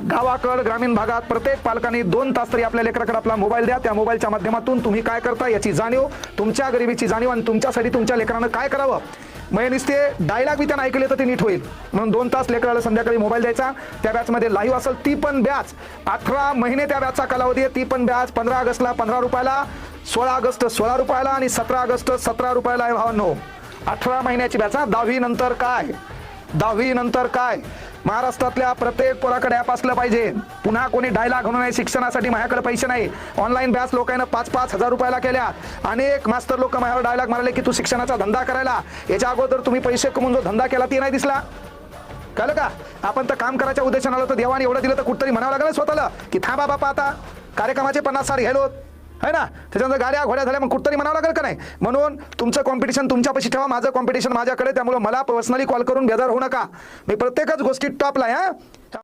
गावाकड ग्रामीण भागात प्रत्येक पालकांनी दोन तास तरी आपल्या लेकराकडे आपला मोबाईल द्या. त्या मोबाईलच्या माध्यमातून तुम्ही काय करता याची जाणीव तुमच्या गरिबीची जाणीव आणि तुमच्यासाठी तुमच्या लेकरानं काय करावं? म्हणजे नुसते डायलॉग बी त्यांना ऐकले तर ते नीट होईल. म्हणून दोन तास लेकराला संध्याकाळी मोबाईल द्यायचा. त्या बॅचमध्ये लाईव्ह असेल ती पण बॅच अठरा महिने त्या बॅचचा कालावधी आहे ती पण बॅच पंधरा ऑगस्टला पंधरा रुपयाला सोळा ऑगस्ट सोळा रुपयाला आणि सतरा ऑगस्ट सतरा रुपयाला आहे भावांनो. अठरा महिन्याची बॅच हा. दहावी नंतर काय? दहावी नंतर काय? महाराष्ट्रातल्या प्रत्येक पोराकडे ॲप असलं पाहिजे. पुन्हा कोणी डायलॉग होणार नाही शिक्षणासाठी माझ्याकडे पैसे नाही. ऑनलाईन बॅच लोकांना पाच पाच हजार रुपयाला केल्या. अनेक मास्तर लोक माझ्यावर डायलॉग मारले की तू शिक्षणाचा धंदा करायला. याच्या अगोदर तुम्ही पैसे कमवून जो धंदा केला ती नाही दिसला. कळलं का? आपण तर काम करायच्या उद्देशानं आलो तर देवाने एवढं दिलं तर कुठतरी म्हणावं लागलं स्वतःला की थांबा बापा आता. कार्यक्रमाचे पन्नास साठ घ्यायलो है ना? त्याच्यानंतर गाड्या घोड्या झाल्या मग कुठतरी म्हणावं लागेल का नाही? म्हणून तुमचं कॉम्पिटिशन तुमच्यापाशी ठेवा माझं कॉम्पिटिशन माझ्याकडे त्यामुळे मला पर्सनली कॉल करून बेजार होऊ नका. मी प्रत्येकच गोष्टी टॉपला आहे हा?